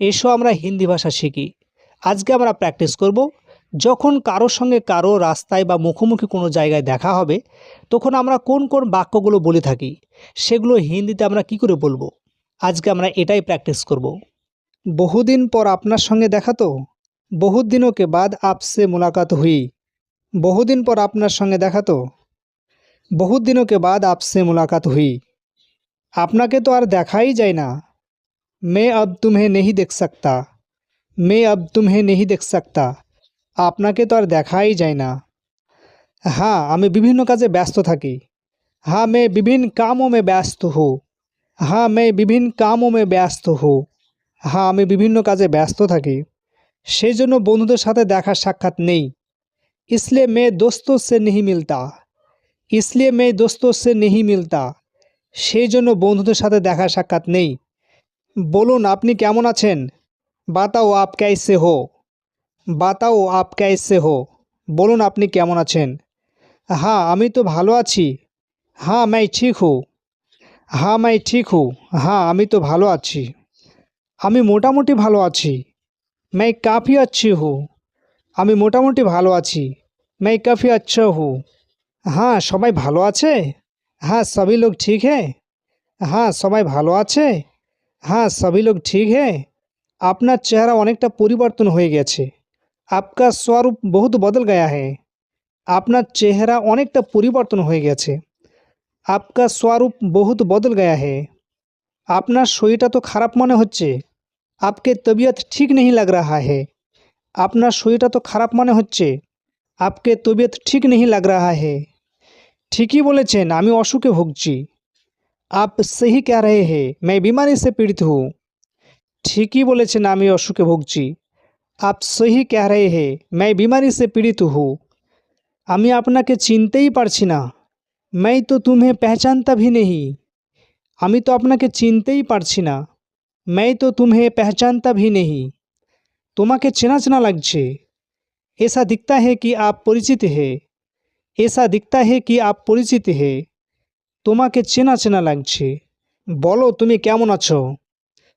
এসো আমরা হিন্দি ভাষা শিখি। আজকে আমরা প্র্যাকটিস করব, যখন কারোর সঙ্গে কারও রাস্তায় বা মুখোমুখি কোনো জায়গায় দেখা হবে, তখন আমরা কোন কোন বাক্যগুলো বলে থাকি, সেগুলো হিন্দিতে আমরা কি করে বলব? আজকে আমরা এটাই প্র্যাকটিস করব। বহুদিন পর আপনার সঙ্গে দেখা তো? বহুত দিনকে বাদ আপসে মোলাকাত হুই। বহুদিন পর আপনার সঙ্গে দেখা তো? বহুত বাদ আপসে মোলাকাত হুই। আপনাকে তো আর দেখাই যায় না। मैं अब तुम्हें नहीं देख सकता मैं अब तुम्हें नहीं देख सकता আপনাকে তো আর দেখাই যায় না হ্যাঁ আমি বিভিন্ন কাজে ব্যস্ত থাকি হ্যাঁ मैं विभिन्न कामों में ব্যস্ত हूँ হ্যাঁ मैं विभिन्न कामों में ব্যস্ত हूँ হ্যাঁ আমি বিভিন্ন কাজে ব্যস্ত থাকি সেই জন্য বন্ধুদের সাথে দেখা সাক্ষাৎ নেই इसलिए मैं दोस्तों से नहीं मिलता इसलिए मैं दोस्तों से नहीं मिलता সেই জন্য বন্ধুদের সাথে দেখা সাক্ষাৎ নেই বলুন, আপনি কেমন আছেন? বাতাও আপ ক্যাসে হো। বাতাও আপ ক্যাসে হো। বলুন, আপনি কেমন আছেন? হ্যাঁ আমি তো ভালো আছি। হ্যাঁ মাই ঠিক হু। হ্যাঁ মাই ঠিক হু। হ্যাঁ আমি তো ভালো আছি। আমি মোটামুটি ভালো আছি। মাই কাফি আচ্ছি হু। আমি মোটামুটি ভালো আছি। মাই কাফি আচ্ছ হু। হ্যাঁ সবাই ভালো আছে? হ্যাঁ সবই লোক ঠিক হ্যাঁ? হ্যাঁ সবাই ভালো আছে? হ্যাঁ সবই লোক ঠিক হ্যাঁ। আপনার চেহারা অনেকটা পরিবর্তন হয়ে গেছে। আপনার স্বরূপ বহুত বদল গয়া হ্যাঁ। আপনার চেহারা অনেকটা পরিবর্তন হয়ে গেছে। আপনার স্বরূপ বহুত বদল গয়া হ্যাঁ। আপনার শরীরটা তো খারাপ মনে হচ্ছে। আপকে তবিয়ত ঠিক নেই লাগ রা হ্যাঁ। আপনার শরীরটা তো খারাপ মনে হচ্ছে। আপকে তবিয়ত ঠিক নেই লাগ রা হ্যাঁ। ঠিকই বলেছেন, আমি অসুখে ভুগছি। আপ সহি কহ রহে হে मैं बीमारी से पीड़ित हूँ ঠিকই বলেছেন আমি অসুখে ভুগছি আপ সহি কহ রহে হে मैं बीमारी से पीड़ित हूँ আমি আপনাকে চিনতেই পারছি না मैं तो तुम्हें पहचानता भी नहीं আমি তো আপনাকে চিনতেই পারছি না मैं तो तुम्हें पहचानता भी नहीं তোমাকে চেনা চেনা লাগছে ऐसा दिखता है कि आप परिचित है ऐसा दिखता है कि आप परिचित है তোমাকে চেনা চেনা লাগছে। বলো তুমি কেমন আছো?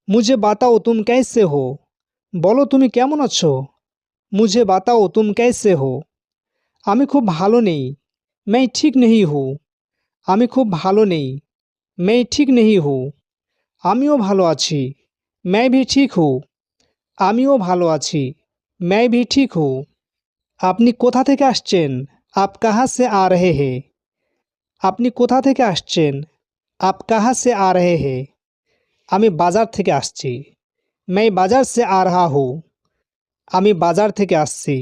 মুঝে বাতাও তুম ক্যাসে হো? বলো তুমি কেমন আছো? মুঝে বাতাও তুম ক্যাসে হো? আমি খুব ভালো নেই, মেই ঠিক নেই হু। আমি খুব ভালো নেই, মেই ঠিক নেই হু। আমিও ভালো আছি, মেই ভি ঠিক হু। আমিও ভালো আছি, মেই ভি ঠিক হু। আপনি কোথা থেকে আসছেন? আপ কাহা সে আ রহে হে? আপনি কোথা থেকে আসছেন आप कहाँ से आ रहे हैं আমি বাজার থেকে আসছি मैं बाजार से आ रहा हूँ আমি বাজার থেকে আসছি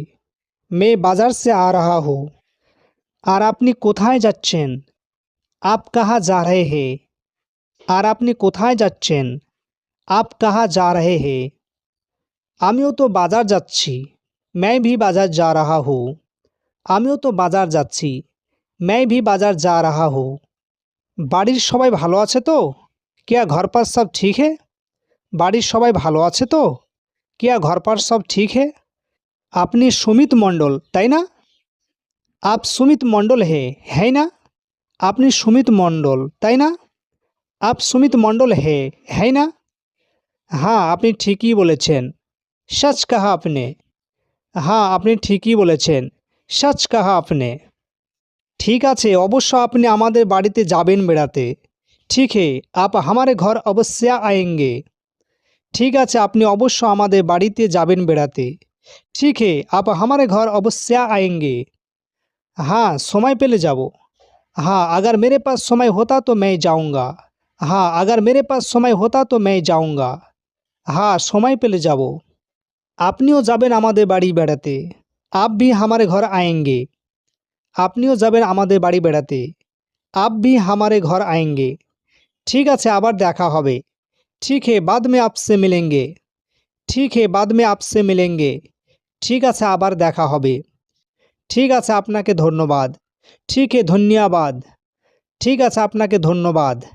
मैं बाजार से आ रहा हूँ আর আপনি কোথায় যাচ্ছেন आप कहाँ जा रहे हैं আর আপনি কোথায় যাচ্ছেন आप कहाँ जा रहे हैं আমিও তো বাজার যাচ্ছি मैं भी बाजार जा रहा हूँ আমিও তো বাজার যাচ্ছি मैं भी बाजार जा रहा हूँ বাড়ির সবাই ভালো আছে তো क्या घर पर सब ठीक है বাড়ির সবাই ভালো আছে তো क्या घर पर सब ठीक है আপনি সুমিত মণ্ডল তাই না আপ সুমিত মণ্ডল হে হ্যাঁ না আপনি সুমিত মণ্ডল তাই না আপ সুমিত মণ্ডল হে হ্যাঁ না হ্যাঁ আপনি ঠিকই বলেছেন সচ কাহা আপনি হ্যাঁ আপনি ঠিকই বলেছেন সচ কাহা আপনি ঠিক আছে অবশ্য আপনি আমাদের বাড়িতে যাবেন বেড়াতে ঠিক হে আপ হামারে ঘর অবশ্য আয়েঙ্গে ঠিক আছে আপনি অবশ্য আমাদের বাড়িতে যাবেন বেড়াতে ঠিক হে আপ হামারে ঘর অবশ্য আয়েঙ্গে हाँ समय পেলে যাব हाँ अगर मेरे पास समय होता तो मैं जाऊंगा हाँ अगर मेरे पास समय होता तो मैं जाऊंगा हाँ সময় পেলে যাব আপনিও যাবেন আমাদের বাড়ি বেড়াতে আপ भी हमारे घर आएंगे আপনিও যাবেন আমাদের বাড়ি বেড়াতে। আপনি হামারে ঘর আয়েঙ্গে। ঠিক আছে, আবার দেখা হবে। ঠিক হে, বাদ মে আপসে মিলেঙ্গে। ঠিক হে, বাদ মে আপসে মিলেঙ্গে। ঠিক আছে, আবার দেখা হবে। ঠিক আছে, আপনাকে ধন্যবাদ। ঠিক হে, ধন্যবাদ। ঠিক আছে, আপনাকে ধন্যবাদ।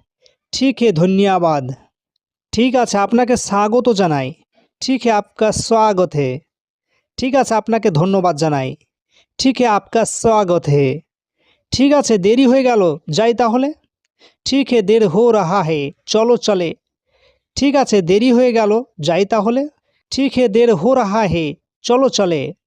ঠিক হে, ধন্যবাদ। ঠিক আছে, আপনাকে স্বাগত জানাই। ঠিক হে, আপকা স্বাগত হে। ঠিক আছে, আপনাকে ধন্যবাদ জানাই। ঠিক হে আপকা স্বাগত হে। ঠিক আছে, দেরি হয়ে গেল, যাই তাহলে। ঠিক হে দের হো রাহা হে, চলো, চলে। ঠিক আছে, দেরি হয়ে গেল, যাই তাহলে। ঠিক হে দের হো রাহা হে, চলো, চলে।